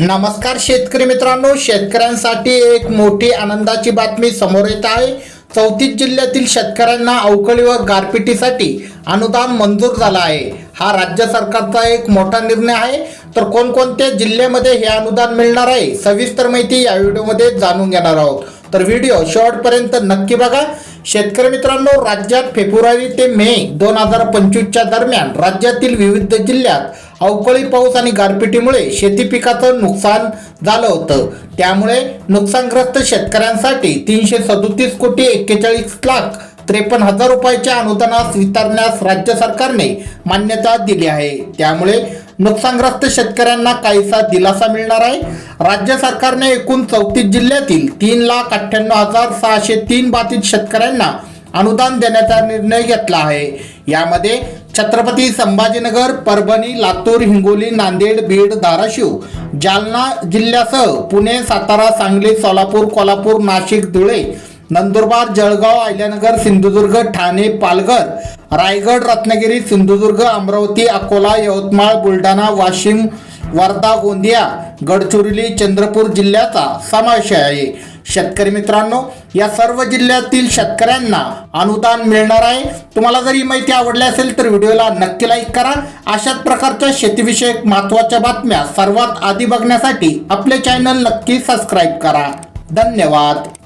नमस्कार शेतकरी मित्रांनो शेतकऱ्यांसाठी एक मोठी आनंदाची बातमी समोर येत आहे. चौतीस जिल्ह्यातील शेतकऱ्यांना अवकळी व गारपिटीसाठी अनुदान मंजूर झालं आहे. हा राज्य सरकारचा एक मोठा निर्णय आहे. तर कोणकोणत्या जिल्ह्यामध्ये हे अनुदान मिळणार आहे सविस्तर माहिती या व्हिडिओमध्ये जाणून घेणार आहोत. तर व्हिडिओ शेवटपर्यंत नक्की बघा. शेतकरी मित्रांनो राज्यात फेब्रुवारी ते मे दोन हजार पंचवीसच्या दरम्यान राज्यातील विविध जिल्ह्यात अवकाळी पाऊस आणि गारपिटीमुळे शेती पिकाचं नुकसान झालं होतं. त्यामुळे नुकसानग्रस्त शेतकऱ्यांसाठी तीनशे सदोतीस कोटी एक्केचाळीस लाख त्रेपन्न हजार रुपयाच्या अनुदानास वितरण्यास राज्य सरकारने मान्यता दिली आहे. त्यामुळे नुकसानग्रस्त शेतकऱ्यांना काहीसा दिलासा मिळणार आहे. राज्य सरकारने एकूण चौतीस जिल्ह्यातील तीन लाख अठ्ठ्याण्णव हजार सहाशे तीन बाधित शेतकऱ्यांना अनुदान देण्याचा निर्णय घेतला आहे. यामध्ये छत्रपती संभाजीनगर परभणी लातूर हिंगोली नांदेड बीड धाराशिव जालना जिल्ह्यासह पुणे सातारा सांगली सोलापूर कोल्हापूर नाशिक धुळे नंदुरबार जळगाव अहिल्यानगर सिंधुदुर्ग ठाणे पालघर रायगड रत्नागिरी सिंधुदुर्ग अमरावती अकोला यवतमाळ बुलढाणा वाशिम वर्धा गोंदिया गडचिरोली चंद्रपूर जिल्ह्याचा समावेश आहे. शेतकरी मित्रांनो या सर्व जिल्ह्यातील शेतकऱ्यांना अनुदान मिळणार आहे. तुम्हाला जर ही माहिती आवडली असेल तर व्हिडिओला नक्की लाईक करा. अशाच प्रकारच्या शेतीविषयक महत्त्वाच्या बातम्या सर्वात आधी बघण्यासाठी आपले चॅनल नक्की सबस्क्राईब करा. धन्यवाद.